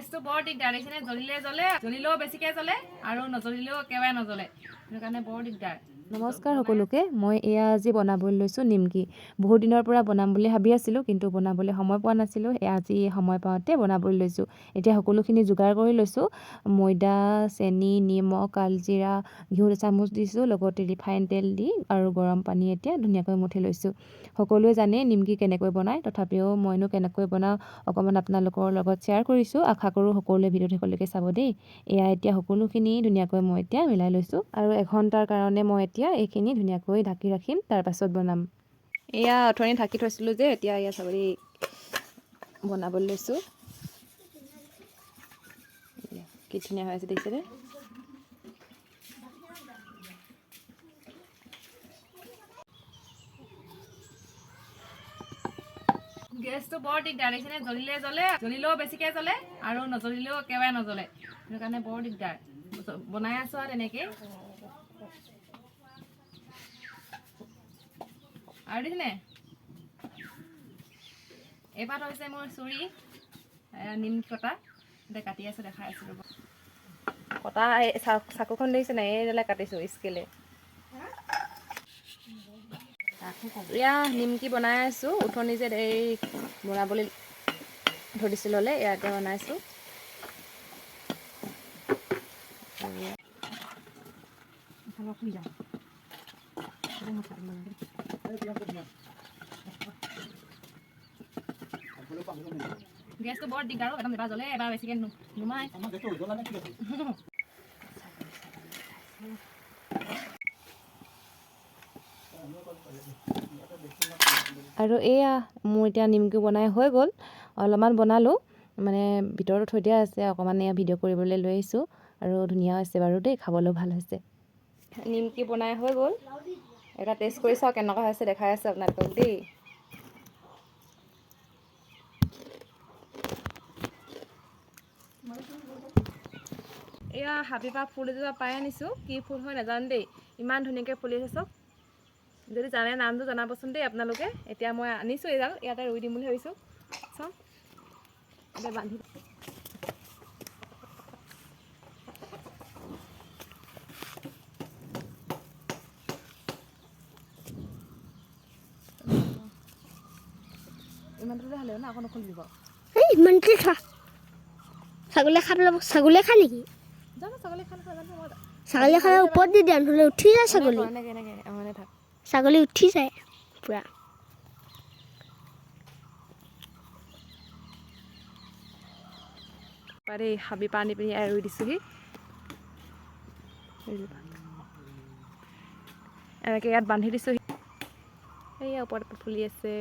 গেছটো বৰ দিগদাৰ, দেখিছেনে? জ্বলিলে জ্বলে, জ্বলিলেও বেছিকৈ জ্বলে আৰু নজ্বলিলেও একেবাৰে নজ্বলে। সেইটো কাৰণে বৰ দিগদাৰ। নমস্কাৰ সকলোকে মই এয়া আজি বনাবলৈ লৈছোঁ নিমকি। বহুত দিনৰ পৰা বনাম বুলি ভাবি আছিলোঁ কিন্তু বনাবলৈ সময় পোৱা নাছিলোঁ। এয়া আজি সময় পাওঁতে বনাবলৈ লৈছোঁ। এতিয়া সকলোখিনি যোগাৰ কৰি লৈছোঁ। ময়দা চেনি নিমখ কালজিৰা ঘিউ এচামুচ দিছোঁ লগতে ৰিফাইন তেল দি আৰু গৰম পানী এতিয়া ধুনীয়াকৈ মঠি লৈছোঁ। সকলোৱে জানে নিমকি কেনেকৈ বনায় তথাপিও মইনো কেনেকৈ বনাওঁ অকণমান আপোনালোকৰ লগত শ্বেয়াৰ কৰিছোঁ। আশা কৰোঁ সকলোৱে ভিডিঅ'টো শেষলৈকে চাব দেই। এয়া এতিয়া সকলোখিনি ধুনীয়াকৈ মই এতিয়া মিলাই লৈছোঁ। আৰু এঘণ্টাৰ কাৰণে মই এতিয়া এইখিনি ধুনীয়াকৈ ঢাকি ৰাখিম তাৰপাছত বনাম। এয়া অথনি ঢাকি থৈছিলোঁ যে এতিয়া এয়া ছাগলী বনাবলৈ লৈছোঁ। কি ধুনীয়া হৈ আছে দেখিছেনে? গেছটো বৰ দিগদাৰ দেখিছেনে? জ্বলিলে জ্বলে জ্বলিলেও বেছিকৈ জ্বলে আৰু নজ্বলিলেও একেবাৰে নজ্বলে। সেইটো কাৰণে বৰ দিগদাৰ। বনাই আছোঁ আৰু তেনেকেই। আৰু দেখিনে এইপাত হৈছে মোৰ চুৰি নিমকি কটা। এতিয়া কাটি আছোঁ, দেখাই আছোঁ ৰ'ব। কটা চাকুখন দেখিছে নাই? এইডালে কাটিছোঁ, স্কেলে। এয়া, নিমকি বনাই আছোঁ। উঠনি যে এই বনাবলৈ ধৰিছিল হ'লে ইয়াতে বনাইছোঁ। গেছটো বৰ দিগদাৰ এবাৰ জ্বলে এবাৰ বেছিকৈ নুমাই। আৰু এয়া মোৰ এতিয়া নিমকি বনাই হৈ গ'ল। অলপমান বনালোঁ মানে ভিতৰতো থৈ দিয়া আছে অকণমান এয়া ভিডিঅ' কৰিবলৈ লৈ আহিছোঁ। আৰু ধুনীয়া হৈছে বাৰু দেই খাবলৈও ভাল হৈছে। নিমকি বনাই হৈ গ'ল। এটা টেষ্ট কৰি চাওঁ কেনেকুৱা হৈছে দেখাই আছোঁ আপোনালোকক দেই। এয়া হাবি পৰা ফুল এজোপা পাই আনিছোঁ কি ফুল হয় নাজানো দেই ইমান ধুনীয়াকৈ ফুলি আছে চাওক যদি জানে নামটো জনাবচোন দেই আপোনালোকে এতিয়া মই আনিছোঁ এইডাল ইয়াতে ৰুই দিম বুলি ভাবিছোঁ। চাওক এতিয়া বান্ধি ইমানটোতে হ'লে না আকৌ নুখুলিব এই ইমানকে খা। ছাগলীয়ে খাই পেলাব ছাগলীয়ে খায় নেকি? জানো ছাগলী খান নাজানো মই ছাগলী খালে ওপৰত দি দিয়া নহ'লে উঠি যায় ছাগলী। ছাগলী উঠি যায় পূৰা। পাৰি হাবি পৰা আনি পিনি ৰুই দিছোঁহি। এনেকৈ ইয়াত বান্ধি দিছোঁহি। এইয়া ওপৰত ফুলি আছে।